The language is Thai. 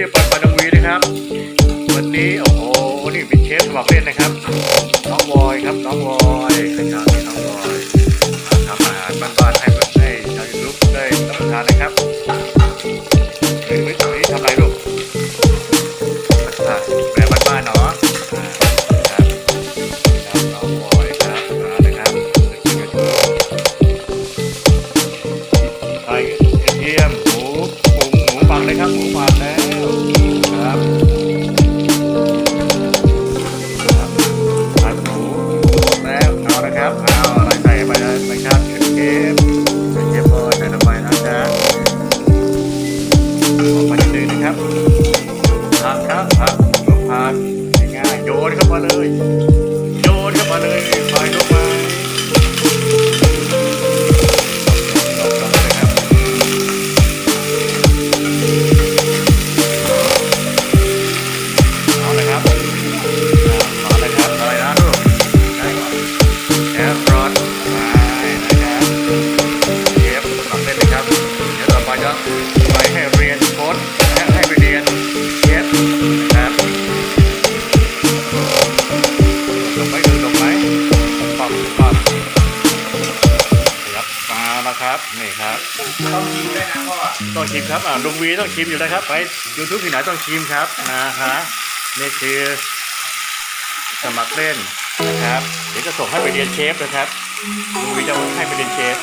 ชื่อปันปันดงวีนะครับ วันนี้โอ้โหนี่เป็นเชฟสมัครเล่นนะครับน้องบอยครับน้องบอยเป็นี่น้องบอยทำอาหารบ้านๆให้คนให้ชาวยูทูบได้รับประทานนะครับคือมื้อนี้ทำไรลูกแบบบ้านๆเนาะเยี่ยมหมูปรุงหมูฟังเลยครับหมูฟังนะาครับนี่ครับต้องชิมด้วยนะพ่อต้องชิมครับอ่าลุงวีต้องชิมอยู่นะครับ ไปยูทูบที่ไหนต้องชิมครับนะฮะนี่คือสมัครเล่นนะครับ เดี๋ยวจะส่งให้ไปเรียนเชฟนะครับลุงวีจะให้ไปเรียนเชฟ